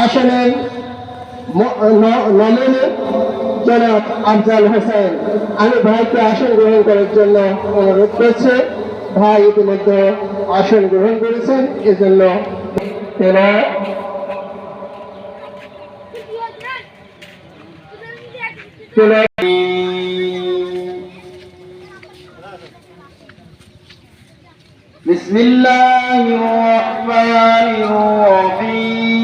আসনের ম- ন- নমিনি জনাব আফজাল হোসেন আমি ভাইকে আসন গ্রহণ করার জন্য অনুরোধ করছি ভাই ইতিমধ্যে আসন গ্রহণ করেছেন এজন্য তেরা তেরা بسم الله الرحمن الرحيم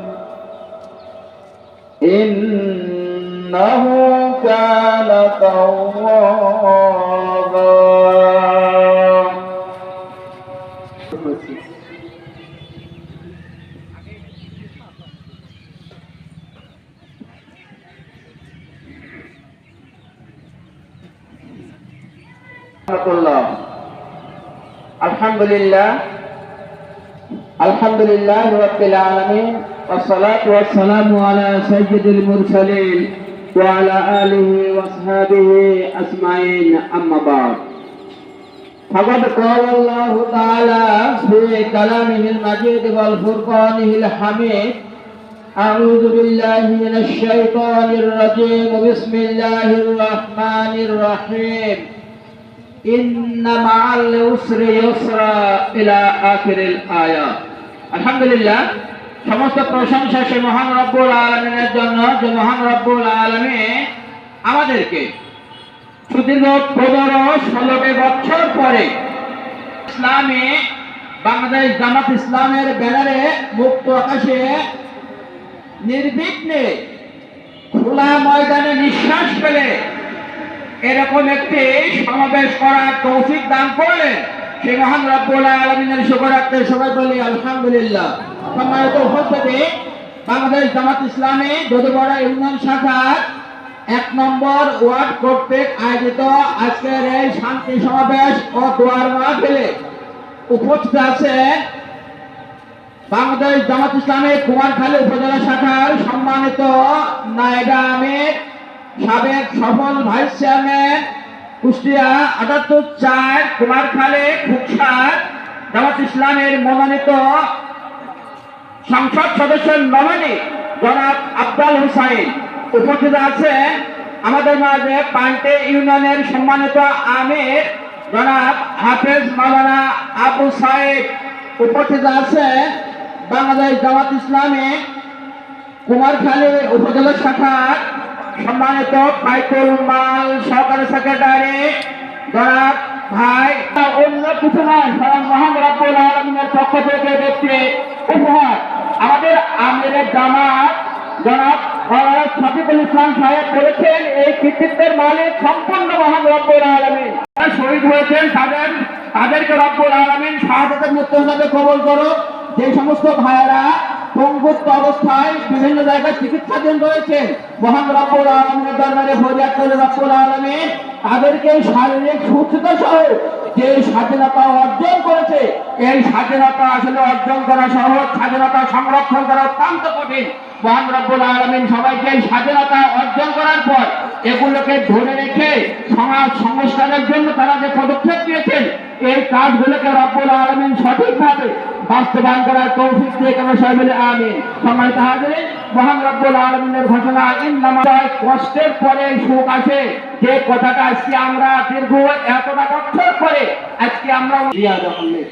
إنه كان توابا الحمد لله الحمد لله رب العالمين والصلاة والسلام على سيد المرسلين وعلى آله وأصحابه أجمعين. أما بعد فقد قال الله تعالى في كلامه المجيد والفرقانه الحميد أعوذ بالله من الشيطان الرجيم بسم الله الرحمن الرحيم. إن مع العسر يسرا إلى آخر الآيات. الحمد لله. সমস্ত প্রশংসা সে মহান রব্বুল আলমিনের জন্য, যে মহান রব্বুল আলমী আমাদেরকে সুদীর্ঘ পনেরো, ষোলোটি বছর পরে ইসলামে, বাংলাদেশ জামাত ইসলামের ব্যানারে মুক্ত আকাশে নির্বিঘ্নে খোলা ময়দানে নিঃশ্বাস ফেলে এরকম একটি সমাবেশ করার তৌফিক দান করলেন। সে মহান রব্বুল শুকরাত্রে সবাই বলি, আলহামদুলিল্লাহ। সম্মানিত উপস্থিতি, বাংলাদেশ জামাত ইউনিয়ন শাখার এক নম্বর ওয়ার্ড কর্তৃক আয়োজিত আজকের এই শান্তি সমাবেশ ও দোয়ার মাহফিলে উপস্থিত আছেন বাংলাদেশ জামাত ইসলামের কুমারখালী উপজেলা শাখার সম্মানিত নায়ডা আমির, সাবেক সফল ভাইস চেয়ারম্যান কুষ্টিয়া আটাত্তর চার জামাত ইসলামের মনোনীত সংসদ জনাব আব্দাল হুসাইন। উপস্থিত আমাদের মাঝে পান্টে ইউনিয়নের সম্মানিত আমির জনাব হাফেজ মাওলানা আবু সাহেব উপস্থিত আছেন বাংলাদেশ জামাত ইসলামী কুমারখালী উপজেলা শাখার সম্মানিত ফাইকুল মাল সহকারী সেক্রেটারি জনাব ভাই। অন্য কিছু নয় স্বয়ং মহান রাব্বুল আলমিনের পক্ষ থেকে ব্যক্তি উপহার। আমাদের আমিরের জামাত জনাব শফিকুল ইসলাম সাহেব বলেছেন এই কৃতিত্বের মালিক সম্পূর্ণ মহান রব্বুল আলমিন। শহীদ হয়েছেন তাদের তাদেরকে রব্বুল আলমিন শাহাদাতের মৃত্যু হিসাবে কবল করো যে সমস্ত ভাইয়েরা পঙ্গুত্ব অবস্থায় বিভিন্ন জায়গায় চিকিৎসাধীন রয়েছে। মহান রব্বুল আলমের দরবারে ফরিয়াদ করে রব্বুল আলমে তাদেরকে শারীরিক সুস্থতা সহ যে স্বাধীনতা অর্জন করেছে, এই স্বাধীনতা আসলে অর্জন করা সহজ স্বাধীনতা সংরক্ষণ করা অত্যন্ত কঠিন। মহান রব্বুল আলমিন সবাইকে স্বাধীনতা অর্জন করার পর এগুলোকে ধরে রেখে সমাজ সংস্কারের জন্য তারা যে পদক্ষেপ নিয়েছেন এই কাজগুলোকে রব্বুল আলমিন সঠিকভাবে বাস্তবায়ন করার তৌফিক দিয়ে কেন সাহেবের আমিন? সম্মানিত হাজিরিন মহান রব্বুল আলমিনের ঘোষণা ইন্নামায় কষ্টের পরে সুখ আসে। যে কথাটা আজকে আমরা দীর্ঘ এতটা বছর পরে আজকে আমরা রিয়াদ আহমেদ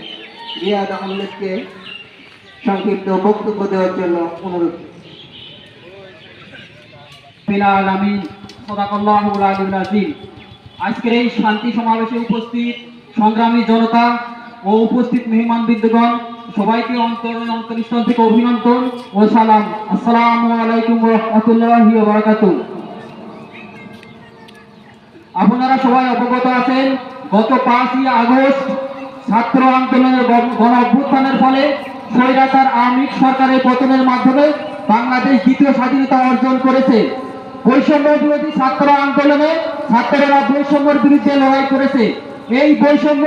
রিয়াদ আহমেদকে সংক্ষিপ্ত বক্তব্য দেওয়ার জন্য অনুরোধ। আলামিন আজকের এই শান্তি সমাবেশে উপস্থিত সংগ্রামী জনতা ও উপস্থিত মেহমান বিদ্যগণ সবাইকে অন্তর অন্তরস্থল থেকে অভিনন্দন ও সালাম। আসসালামু আলাইকুম রাহমাতুল্লাহি আপনারা সবাই অবগত আছেন, গত পাঁচই আগস্ট ছাত্র আন্দোলনের গণ অভ্যুত্থানের ফলে স্বৈরাচার আওয়ামী সরকারের পতনের মাধ্যমে বাংলাদেশ দ্বিতীয় স্বাধীনতা অর্জন করেছে। ছাত্র আন্দোলনে ছাত্ররা বৈষম্যের বিরুদ্ধে লড়াই করেছে। এই বৈষম্য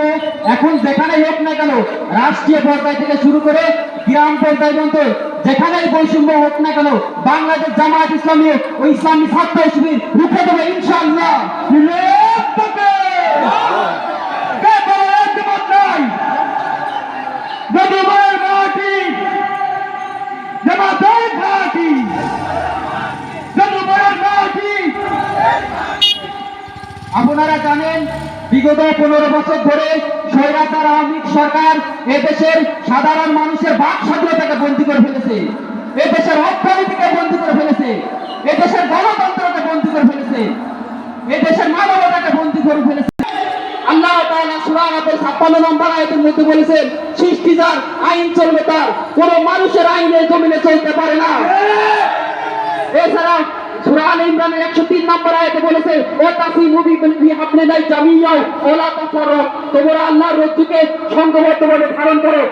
এখন যেখানে হোক না কেন রাষ্ট্রীয় পর্যায় থেকে শুরু করে গ্রাম পর্যায় পর্যন্ত বৈষম্য হোক না কেন বাংলাদেশ জামায়াত ইসলামী ও ইসলামী ছাত্র শিবির রুখে দেবে ইনশাআল্লাহ। জানেন, বিগত পনেরো বছর ধরে স্বৈরাচার আওয়ামী সরকার এদেশের সাধারণ মানুষের বাক স্বাধীনতাকে বন্দী করে ফেলেছে। এদেশের অর্থনীতিকে বন্দী করে ফেলেছে। এদেশের গণতন্ত্রকে বন্দী করে ফেলেছে। এদেশের মানবতাকে বন্দী করে ফেলেছে। আল্লাহ তাআলা সূরা আনাতের 56 নম্বর আয়াতের মধ্যে বলেছেন, সৃষ্টি যার, আইন চলবে তার। কোন মানুষের আইনে জমিনে চলতে পারে না। এছাড়া সূরা আলে ইমরানের 103 নম্বর আয়াতে বলেছে ও তাসিমু বিহাবলিল্লাহি জামিয়াও ওয়া লা তাফাররাক। তোমরা আল্লাহর রজ্জুকে সংঘবদ্ধভাবে ধারণ করো।